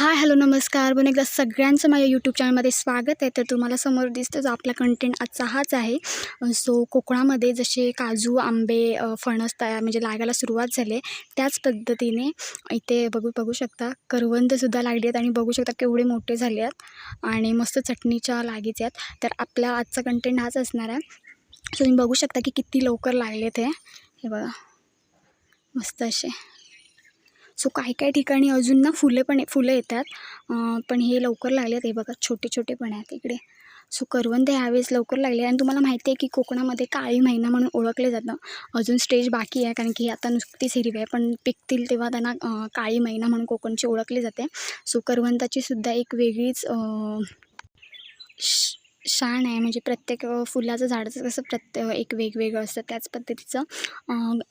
Hi hello नमस्कार. पण एकदा सगळ्यांचं माझ्या यूट्यूब चॅनलमध्ये स्वागत आहे. तर तुम्हाला समोर दिसतंच आपला कंटेंट आजचा हाच आहे. सो कोकणामध्ये जसे काजू आंबे फणस तयार म्हणजे लागायला सुरुवात झाली आहे. त्याच पद्धतीने इथे बघू बघू शकता करवंदसुद्धा लागली आहेत आणि बघू शकता केवढे मोठे झाले आहेत आणि मस्त चटणीच्या लागीचे आहेत. तर आपला आजचा कंटेंट हाच असणार आहे. सो तुम्ही बघू शकता की किती लवकर लागलेत हे. हे बघा. मस्त असे सो काही काही ठिकाणी अजून ना फुले पण फुलं येतात. पण हे लवकर लागले हे बघा छोटे छोटे पण आहेत इकडे. सो करवंद ह्यावेळेस लवकर लागले. आणि तुम्हाला माहिती आहे की कोकणामध्ये काळी महिना म्हणून ओळखले जातं. अजून स्टेज बाकी आहे कारण की आता नुकतीच हिरवी आहे. पण पिकतील तेव्हा त्यांना काळी महिना म्हणून कोकणची ओळखली जाते. सो करवंदाची सुद्धा एक वेगळीच श शान आहे. म्हणजे प्रत्येक फुलाचं झाडाचं कसं प्रत्ये एक वेगवेगळं असतं. त्याच पद्धतीचं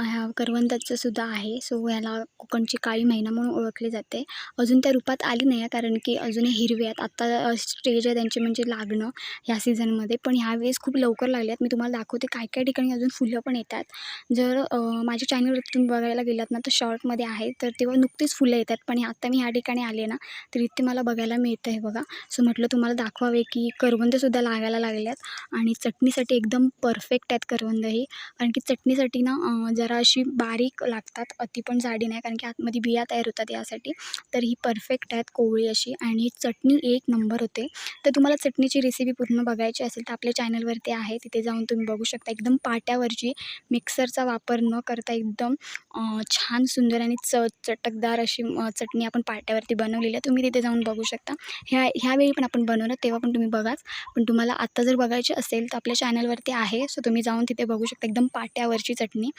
ह्या करवंदाचं सुद्धा आहे. सो ह्याला कोकणची काळी महिना म्हणून ओळखली जाते. अजून त्या रूपात आली नाही आहे कारण की अजूनही हिरवे आहेत. आत्ता स्टेज आहे त्यांची म्हणजे लागणं ह्या सीझनमध्ये. पण ह्यावेळेस खूप लवकर लागले आहेत. मी तुम्हाला दाखवते काय काय ठिकाणी अजून फुलं पण येतात. जर माझ्या चॅनलवरती तुम्ही बघायला गेलात ना तर शॉर्टमध्ये आहे. तर तेव्हा नुकतीच फुलं येतात. पण आत्ता मी ह्या ठिकाणी आले ना तर इथे मला बघायला मिळतं आहे बघा. सो म्हटलं तुम्हाला दाखवावे की करवंदसुद्धा लागायला लागल्यात. आणि चटणीसाठी एकदम परफेक्ट आहेत करवंदही. कारण की चटणीसाठी ना जरा अशी बारीक लागतात. अति पण जाडी नाही. कारण की आतमध्ये बिया तयार होतात यासाठी. तर ही परफेक्ट आहेत कोवळी अशी. आणि चटणी एक नंबर होते. तर तुम्हाला चटणीची रेसिपी पूर्ण बघायची असेल तर आपल्या चॅनलवरती आहे. तिथे जाऊन तुम्ही बघू शकता. एकदम पाट्यावरची मिक्सरचा वापर न करता एकदम छान सुंदर आणि च चटकदार अशी चटणी आपण पाट्यावरती बनवलेली आहे. तुम्ही तिथे जाऊन बघू शकता. ह्या ह्यावेळी पण आपण बनवलं तेव्हा पण तुम्ही बघाच. पण तुम्हाला आत्ता जर बघायची असेल तर आपल्या चॅनलवरती आहे. सो तुम्ही जाऊन तिथे बघू शकता. एकदम पाट्यावरची चटणी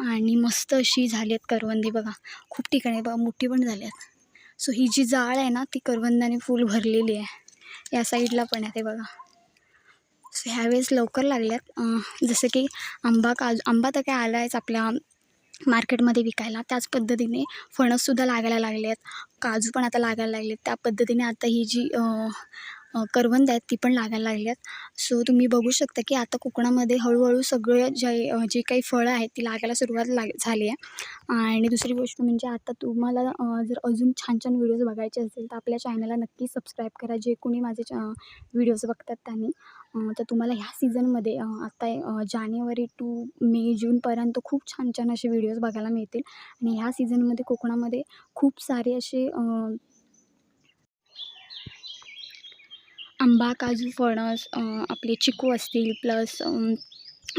आणि मस्त अशी झाली आहेत करवंदी बघा. खूप ठिकाणी बघा मोठी पण झाली आहेत सो ही जी जाळ आहे ना ती करवंदाने फुल भरलेली आहे. या साईडला पण आहे ते बघा. सो ह्यावेळेस लवकर लागल्यात. जसं की आंबा काजू आंबा तर काय आला आहेच आपल्या मार्केटमध्ये विकायला. त्याच पद्धतीने फणससुद्धा लागायला लागले आहेत काजू पण आता लागायला लागले आहेत त्या पद्धतीने आता ही जी करवंद आहेत ती पण लागायला लागली आहेत सो तुम्ही बघू शकता की आता कोकणामध्ये हळूहळू सगळं जे जे काही फळं आहेत ती लागायला सुरुवात लाग झाली आहे. आणि दुसरी गोष्ट म्हणजे आता तुम्हाला जर अजून छान छान व्हिडिओज बघायचे असेल तर आपल्या चॅनलला नक्की सबस्क्राईब करा. जे कोणी माझे व्हिडिओज बघतात त्यांनी तर तुम्हाला ह्या सीझनमध्ये आता जानेवारी टू मे जूनपर्यंत खूप छान छान असे व्हिडिओज बघायला मिळतील. आणि ह्या सीझनमध्ये कोकणामध्ये खूप सारे असे आंबा काजू फणस आपले चिकू असतील प्लस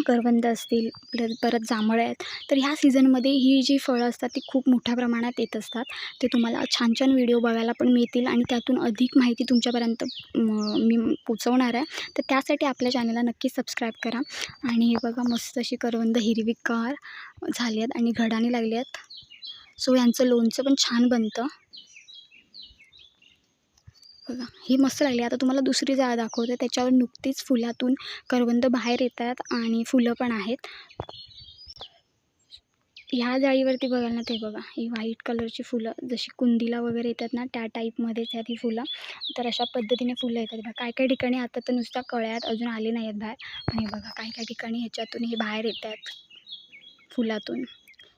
करवंद असतील प्लस परत जांभळं आहेत. तर ह्या सीझनमध्ये ही जी फळं असतात ती खूप मोठ्या प्रमाणात येत असतात. ते तुम्हाला छान छान व्हिडिओ बघायला पण मिळतील आणि त्यातून अधिक माहिती तुमच्यापर्यंत मी पोचवणार आहे. तर त्यासाठी आपल्या चॅनलला नक्की सबस्क्राईब करा. आणि हे बघा मस्त अशी करवंद हिरवीगार झाली आहेत आणि घडाने लागली आहेत. सो यांचं लोणचं पण छान बनतं. बघा ही मस्त लागली. आता तुम्हाला दुसरी जाळ दाखवते. त्याच्यावर नुकतीच फुलातून करवंद बाहेर येतात आणि फुलं पण आहेत. ह्या जाळीवरती बघाल ना ते बघा. ही व्हाईट कलरची फुलं जशी कुंदीला वगैरे येतात ना त्या टाईपमध्येच आहेत ही फुलं. तर अशा पद्धतीने फुलं येतात. बघा काय काय ठिकाणी आता तर नुसत्या कळ्यात अजून आले नाही आहेत बाहेर आणि बघा काय काय ठिकाणी ह्याच्यातून हे बाहेर येत आहेत फुलातून.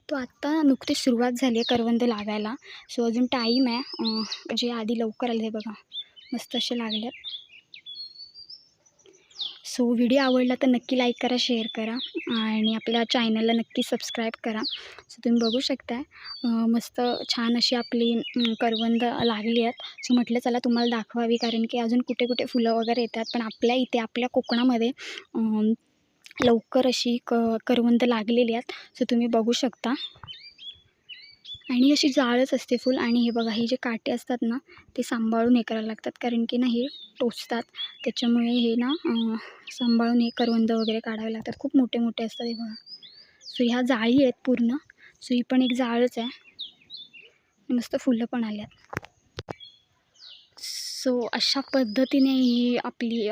तो आत्ता नुकतीच सुरुवात झाली आहे करवंद लागायला सो अजून टाईम आहे. म्हणजे जे आधी लवकर आले हे बघा. मस्त असे लागले सो व्हिडिओ आवडला तर नक्की लाईक करा शेअर करा आणि आपल्या चॅनलला नक्की सबस्क्राईब करा. सो तुम्ही बघू शकता मस्त छान अशी आपली करवंद लागली आहेत. सो म्हटलं चला तुम्हाला दाखवावी कारण की अजून कुठे कुठे फुलं वगैरे येतात. पण आपल्या इथे आपल्या कोकणामध्ये लवकर अशी क करवंद लागलेली आहेत. सो तुम्ही बघू शकता. आणि अशी जाळच असते फुल. आणि हे बघा हे जे काटे असतात ना ते सांभाळून हे करायला लागतात. कारण की ना हे टोचतात. त्याच्यामुळे हे ना सांभाळून हे करवंद वगैरे काढावे लागतात. खूप मोठे मोठे असतात हे बघा. सो ह्या जाळी आहेत पूर्ण. सो ही पण एक जाळच आहे. मस्त फुलं पण आल्यात सो अशा पद्धतीने ही आपली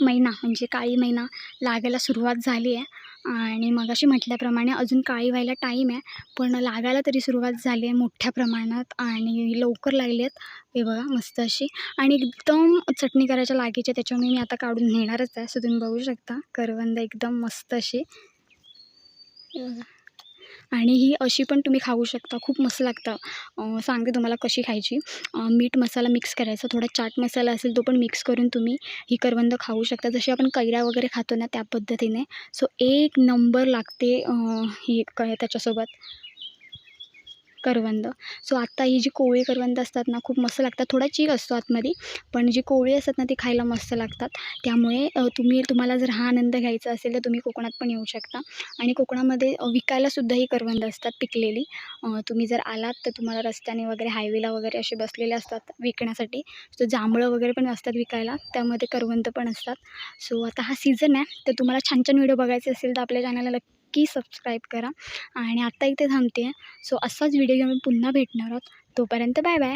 महिना म्हणजे काळी महिना लागायला सुरुवात झाली आहे. आणि मगाशी म्हटल्याप्रमाणे अजून काळी व्हायला टाईम आहे पण लागायला तरी सुरुवात झाली आहे मोठ्या प्रमाणात आणि लवकर लागली आहेत. हे बघा मस्त अशी. आणि एकदम चटणी करायच्या लागीचे त्याच्यामुळे मी आता काढून नेणारच आहे असं तुम्ही बघू शकता. करवंद एकदम मस्त अशी. बघा. आणि ही अशी पण तुम्ही खाऊ शकता. खूप मस्त लागतं. सांगते तुम्हाला कशी खायची. मीठ मसाला मिक्स करायचा. थोडा चाट मसाला असेल तो पण मिक्स करून तुम्ही ही करवंद खाऊ शकता. जशी आपण कैऱ्या वगैरे खातो ना त्या पद्धतीने. सो एक नंबर लागते हे ही त्याच्यासोबत. करवंद. सो आत्ता ही जी कोवळी करवंद असतात ना खूप मस्त लागतात. थोडा चीक असतो आतमध्ये पण जी कोवळी असतात ना ती खायला मस्त लागतात. त्यामुळे तुम्ही तुम्हाला जर हा आनंद घ्यायचा असेल तर तुम्ही कोकणात पण येऊ शकता. आणि कोकणामध्ये विकायलासुद्धा ही करवंद असतात पिकलेली. तुम्ही जर आलात तर तुम्हाला रस्त्याने वगैरे हायवेला वगैरे असे बसलेले असतात विकण्यासाठी. सो जांभळं वगैरे पण असतात विकायला. त्यामध्ये करवंद पण असतात. सो आता हा सीझन आहे तर तुम्हाला छान छान व्हिडिओ बघायचे असेल तर आपल्या चॅनलला नक्की सबस्क्राईब करा. आणि आत्ता इथे थांबते आहे सो असाच व्हिडिओ घेऊन पुन्हा भेटणार आहोत. तोपर्यंत बाय बाय